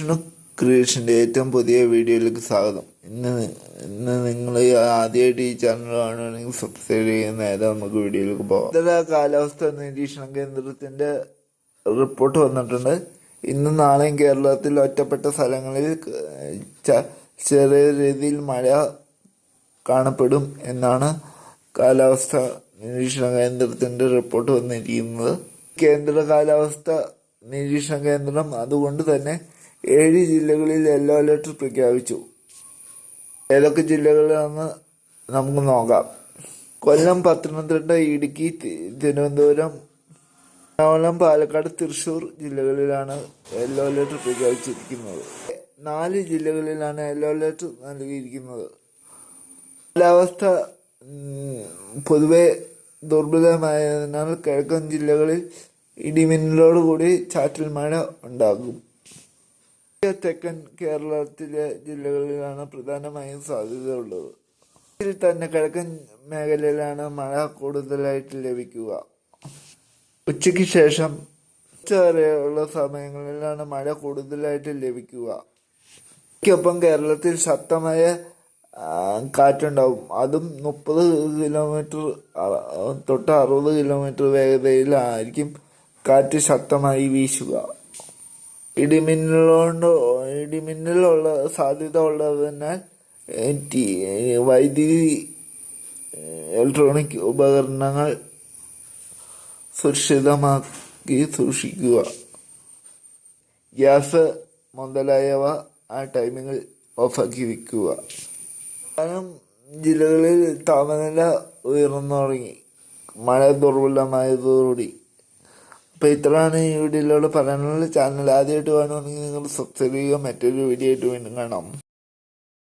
വിഷ്ണു ക്രിയേഷന്റെ ഏറ്റവും പുതിയ വീഡിയോയിലേക്ക് സ്വാഗതം. ഇന്ന് ഇന്ന് നിങ്ങൾ ആദ്യമായിട്ട് ഈ ചാനൽ കാണുകയാണെങ്കിൽ സബ്സ്ക്രൈബ് ചെയ്യുന്ന നേരെ നമുക്ക് വീഡിയോയിലേക്ക് പോകാം. ഇതര കാലാവസ്ഥ നിരീക്ഷണ കേന്ദ്രത്തിന്റെ റിപ്പോർട്ട് വന്നിട്ടുണ്ട്. ഇന്നും നാളെയും കേരളത്തിൽ ഒറ്റപ്പെട്ട സ്ഥലങ്ങളിൽ ചെറിയ രീതിയിൽ മഴ കാണപ്പെടും എന്നാണ് കാലാവസ്ഥ നിരീക്ഷണ കേന്ദ്രത്തിന്റെ റിപ്പോർട്ട് വന്നിരിക്കുന്നത്. കേന്ദ്ര കാലാവസ്ഥ നിരീക്ഷണ കേന്ദ്രം അതുകൊണ്ട് തന്നെ ഏഴ് ജില്ലകളിൽ യെല്ലോ അലർട്ട് പ്രഖ്യാപിച്ചു. ഏതൊക്കെ ജില്ലകളിലാണെന്ന് നമുക്ക് നോക്കാം. കൊല്ലം പത്തനംതിട്ട ഇടുക്കി തിരുവനന്തപുരം എറണാകുളം പാലക്കാട് തൃശൂർ ജില്ലകളിലാണ് യെല്ലോ അലർട്ട് പ്രഖ്യാപിച്ചിരിക്കുന്നത്. നാല് ജില്ലകളിലാണ് യെല്ലോ അലർട്ട് നൽകിയിരിക്കുന്നത്. കാലാവസ്ഥ പൊതുവെ ദുർബലമായതിനാൽ കിഴക്കൻ ജില്ലകളിൽ ഇടിമിന്നലോടുകൂടി ചാറ്റൽ മഴ ഉണ്ടാകും. തെക്കൻ കേരളത്തിലെ ജില്ലകളിലാണ് പ്രധാനമായും സാധ്യതയുള്ളത്. ഇതിൽ തന്നെ കിഴക്കൻ മേഖലയിലാണ് മഴ കൂടുതലായിട്ട് ലഭിക്കുക. ഉച്ചയ്ക്ക് ശേഷം ഉച്ച വരെയുള്ള സമയങ്ങളിലാണ് മഴ കൂടുതലായിട്ട് ലഭിക്കുക. ഒപ്പം കേരളത്തിൽ ശക്തമായ കാറ്റുണ്ടാവും. അതും മുപ്പത് കിലോമീറ്റർ തൊട്ട് അറുപത് കിലോമീറ്റർ വേഗതയിലായിരിക്കും കാറ്റ് ശക്തമായി വീശുക. ഇടിമിന്നലുകൊണ്ട് ഇടിമിന്നലുള്ള സാധ്യത ഉള്ളതിനാൽ വൈദ്യുതി ഇലക്ട്രോണിക് ഉപകരണങ്ങൾ സുരക്ഷിതമാക്കി സൂക്ഷിക്കുക. ഗ്യാസ് മുതലായവ ആ ടൈമിങ്ങിൽ ഓഫാക്കി വയ്ക്കുക കാരണം ജില്ലകളിൽ താപനില ഉയർന്നു തുടങ്ങി മഴ ദുർബലമായതോടുകൂടി അപ്പോൾ ഇത്രയാണ് ഈ വീഡിയോയിലൂടെ പറയാനുള്ള ചാനൽ ആദ്യമായിട്ട് വേണമെങ്കിൽ നിങ്ങൾ സബ്സ്ക്രൈബ് ചെയ്യുക. മറ്റൊരു വീഡിയോ ആയിട്ട് വീണ്ടും കാണാം.